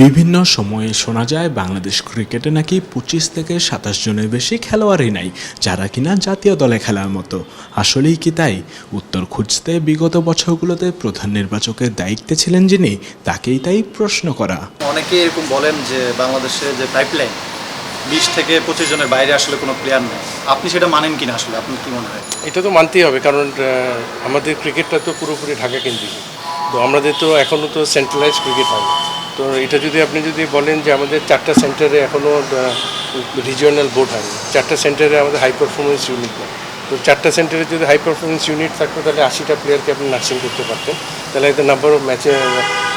বিভিন্ন সময়ে শোনা যায় বাংলাদেশ ক্রিকেটে নাকি পঁচিশ থেকে সাতাশ জনের বেশি খেলোয়াড়ই নাই যারা কিনা জাতীয় দলে খেলার মতো। আসলেই কি তাই? উত্তর খুঁজতে বিগত বছরগুলোতে প্রধান নির্বাচকের দায়িত্বে ছিলেন যিনি তাকেই তাই প্রশ্ন করা। অনেকে এরকম বলেন যে বাংলাদেশে যে পাইপলাইন বিশ থেকে পঁচিশ জনের বাইরে আসলে কোনো প্লেয়ার নেই। আপনি সেটা মানেন কিনা আসলে? আপনার কি মনে হয়? এটা তো মানতেই হবে কারণ আমাদের ক্রিকেটটা তো পুরোপুরি ঢাকা কেন্দ্রিক। তো আমাদের তো এখনও তো সেন্ট্রালাইজ ক্রিকেট হয় তো এটা যদি আপনি যদি বলেন যে আমাদের চারটা সেন্টারে এখনও রিজিওনাল বোর্ড হয় চারটা সেন্টারে আমাদের হাই পারফরমেন্স ইউনিট নেই। তো চারটা সেন্টারে যদি হাই পারফরমেন্স ইউনিট থাকতো, তাহলে আশিটা প্লেয়ারকে আপনি নার্সিং করতে পারতেন। তাহলে একটা নাম্বার অফ ম্যাচে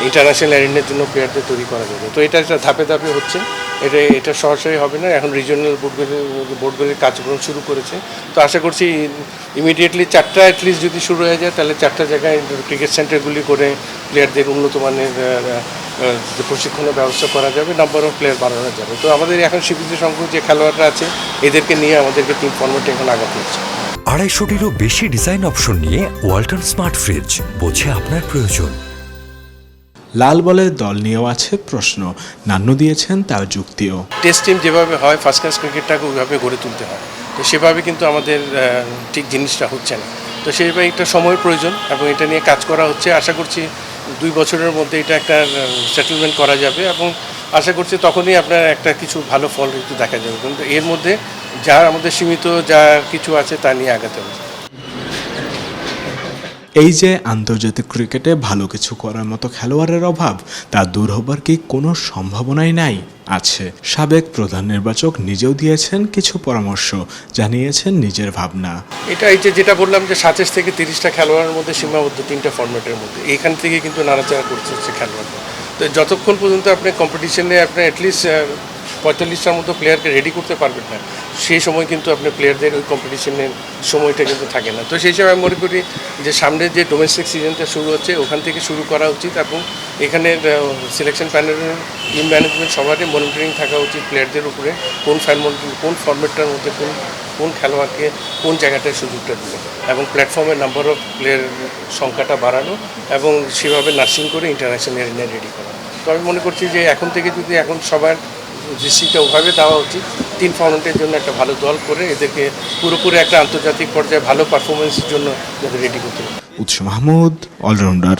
ইন্টারন্যাশনাল অ্যারেন্ডের জন্য প্লেয়ারদের তৈরি করা যাবে। তো এটা একটা ধাপে ধাপে হচ্ছে। এটা এটা সরাসরি হবে না। এখন রিজিওনাল বোর্ডগুলি বোর্ডগুলির কার্যক্রম শুরু করেছে। তো আশা করছি ইমিডিয়েটলি চারটা অ্যাটলিস্ট যদি শুরু হয়ে যায়, তাহলে চারটা জায়গায় ক্রিকেট সেন্টারগুলি করে প্লেয়ারদের উন্নত মানের যে প্রশিক্ষণের ব্যবস্থা করা যাবে নাম্বার অফ প্লেয়ার বাড়ানো যাবে। তো আমাদের এখন সীমিত সংখ্যক যে খেলোয়াড়রা আছে এদেরকে নিয়ে আমাদেরকে টিম ফর্মেটে এখন আগাতে হচ্ছে। আড়াইশোটিরও বেশি ডিজাইন অপশন নিয়ে ওয়ালটন স্মার্ট ফ্রিজ বোঝে আপনার প্রয়োজন। লাল বলের দল নিয়েও আছে প্রশ্ন। নান্নু দিয়েছেন তার যুক্তিও। টেস্ট টিম যেভাবে হয় ফার্স্ট ক্লাস ক্রিকেটটাকে ওইভাবে গড়ে তুলতে হয়। তো সেভাবে কিন্তু আমাদের ঠিক জিনিসটা হচ্ছে না। তো সেইভাবে একটা সময়ের প্রয়োজন এবং এটা নিয়ে কাজ করা হচ্ছে। আশা করছি দুই বছরের মধ্যে এটা একটা সেটেলমেন্ট করা যাবে এবং আশা করছি তখনই আপনার একটা কিছু ভালো ফল একটু দেখা যাবে। কিন্তু এর মধ্যে যা আমাদের সীমিত যা কিছু আছে তা নিয়ে আগাতে হবে। এই যে আন্তর্জাতিক ক্রিকেটে ভালো কিছু করার মতো খেলোয়াড়ের অভাব, তা দূর হবার কি কোনো সম্ভাবনাই নাই? আছে। সাবেক প্রধান নির্বাচক নিজেও দিয়েছেন কিছু পরামর্শ, জানিয়েছেন নিজের ভাবনা। এটা এই যে যেটা বললাম যে সাতাশ থেকে তিরিশটা খেলোয়াড়ের মধ্যে সীমাবদ্ধ, তিনটা ফর্মেটের মধ্যে। এইখান থেকে কিন্তু নাড়াচাড়া করছে হচ্ছে খেলোয়াড়রা। তো যতক্ষণ পর্যন্ত আপনি কম্পিটিশনে আপনি অ্যাটলিস্ট পঁয়তাল্লিশটার মতো প্লেয়ারকে রেডি করতে পারবেন না সেই সময় কিন্তু আপনি প্লেয়ারদের ওই কম্পিটিশনের সময়টা কিন্তু থাকে না। তো সেই হিসাবে আমি মনে করি যে সামনে যে ডোমেস্টিক সিজনটা শুরু হচ্ছে, ওখান থেকে শুরু করা উচিত এবং এখানের সিলেকশন প্যানেলের টিম ম্যানেজমেন্ট সবারই মনিটরিং থাকা উচিত প্লেয়ারদের উপরে, কোন ফ্যান কোন ফর্মেটটার মধ্যে কোন কোন খেলোয়াড়কে কোন জায়গাটায় সুযোগটা দিবে এবং প্ল্যাটফর্মের নাম্বার অফ প্লেয়ার সংখ্যাটা বাড়ানো এবং সেভাবে নার্সিং করে ইন্টারন্যাশনাল রেডি করা। তো আমি মনে করছি যে এখন থেকে যদি এখন সবার দৃষ্টিটা ওভাবে দেওয়া উচিত। তিন ফাউন্ডের জন্য একটা ভালো দল করে এদেরকে পুরোপুরি একটা আন্তর্জাতিক পর্যায়ে ভালো পারফরমেন্সের জন্য রেডি করতে হবে। উৎস মাহমুদ অলরাউন্ডার